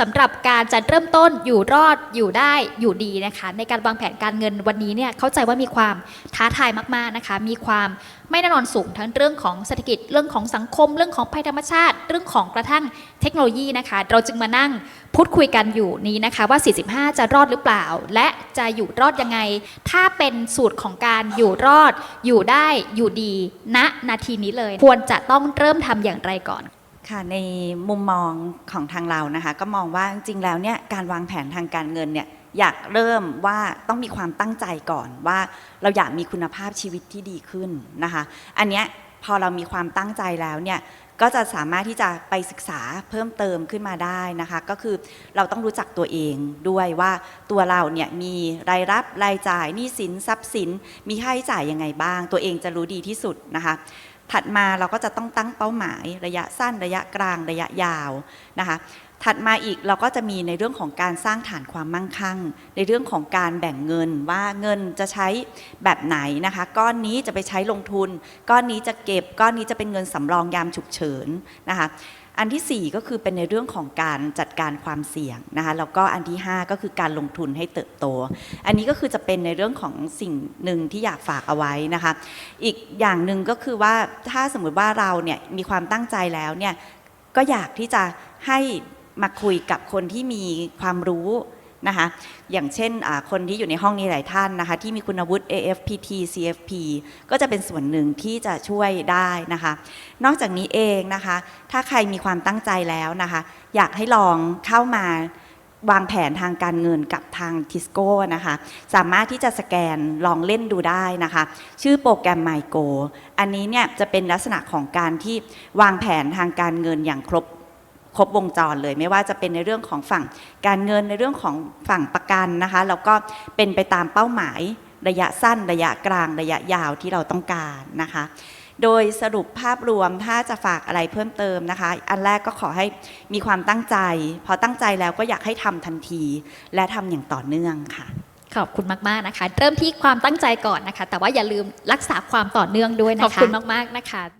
สำหรับการจะเริ่มต้นอยู่รอดอยู่ได้อยู่ดีนะคะ ในการวางแผนการเงินวันนี้เนี่ยเข้าใจว่ามีความท้าทายมากๆนะคะ มีความไม่แน่นอนสูงทั้งเรื่องของเศรษฐกิจเรื่องของสังคม เรื่องของภัยธรรมชาติ เรื่องของกระทั่งเทคโนโลยีนะคะ เราจึงมานั่งพูดคุยกันอยู่นี้นะคะว่า 45 จะรอดหรือเปล่า และจะอยู่รอดยังไง ถ้าเป็นสูตรของการอยู่รอด อยู่ได้อยู่ดีณนาทีนี้เลย ควรจะต้องเริ่มทำอย่างไรก่อน ค่ะในมุมมองของทางเรานะคะก็มองว่าจริงๆแล้วเนี่ยการวางแผนทางการเงินเนี่ยอยากเริ่มว่าต้องมีความตั้งใจก่อนว่าเราอยากมีคุณภาพชีวิตที่ดีขึ้นนะคะอันเนี้ยพอเรามีความตั้งใจแล้วเนี่ยก็จะสามารถที่จะไปศึกษาเพิ่มเติมขึ้นมาได้นะคะ ก็คือเราต้องรู้จักตัวเองด้วยว่าตัวเราเนี่ยมีรายรับรายจ่ายหนี้สินทรัพย์สิน มีค่าใช้จ่ายยังไงบ้าง ตัวเองจะรู้ดีที่สุดนะคะ ถัดมาเราก็จะต้องตั้งเป้าหมาย ระยะสั้นระยะกลางระยะยาวนะคะถัดมาอีกเราก็จะมีในเรื่องของการสร้างฐานความมั่งคั่ง ในเรื่องของการแบ่งเงินว่าเงินจะใช้แบบไหนนะคะ ก้อนนี้จะไปใช้ลงทุน ก้อนนี้จะเก็บก้อนนี้จะเป็นเงินสำรองยามฉุกเฉินนะคะ อันที่ 4 ก็คือเป็นในเรื่องของการจัดการความเสี่ยงนะคะแล้วก็อันที่ 5 ก็คือการลงทุนให้เติบโต อันนี้ก็คือจะเป็นในเรื่องของสิ่งหนึ่งที่อยากฝากเอาไว้นะคะอีกอย่างหนึ่งก็คือว่าถ้าสมมุติว่าเราเนี่ยมีความตั้งใจแล้วเนี่ยก็อยากที่จะให้มาคุยกับคนที่มีความรู้ นะคะอย่างเช่นคนที่อยู่ในห้องนี้หลายท่านนะคะที่มีคุณวุฒิ AFPT CFP ก็จะเป็นส่วนหนึ่งที่จะช่วยได้นะคะ นอกจากนี้เองนะคะ ถ้าใครมีความตั้งใจแล้วนะคะ อยากให้ลองเข้ามาวางแผนทางการเงินกับทางทิสโก้นะคะ สามารถที่จะสแกนลองเล่นดูได้นะคะ ชื่อโปรแกรม MyGo อันนี้เนี่ยจะเป็นลักษณะของการที่วางแผนทางการเงินอย่างครบ ครบวงจรเลย ไม่ว่าจะเป็นในเรื่องของฝั่งการเงินในเรื่องของฝั่งประกันนะคะแล้วก็เป็นไปตามเป้าหมายระยะสั้นระยะกลางระยะยาวที่เราต้องการนะคะ โดยสรุปภาพรวมถ้าจะฝากอะไรเพิ่มเติมนะคะ อันแรกก็ขอให้มีความตั้งใจ พอตั้งใจแล้วก็อยากให้ทำทันที และทำอย่างต่อเนื่องค่ะขอบคุณมากๆนะคะ เริ่มที่ความตั้งใจก่อนนะคะ แต่ว่าอย่าลืมรักษาความต่อเนื่องด้วยนะคะขอบคุณมากๆนะคะ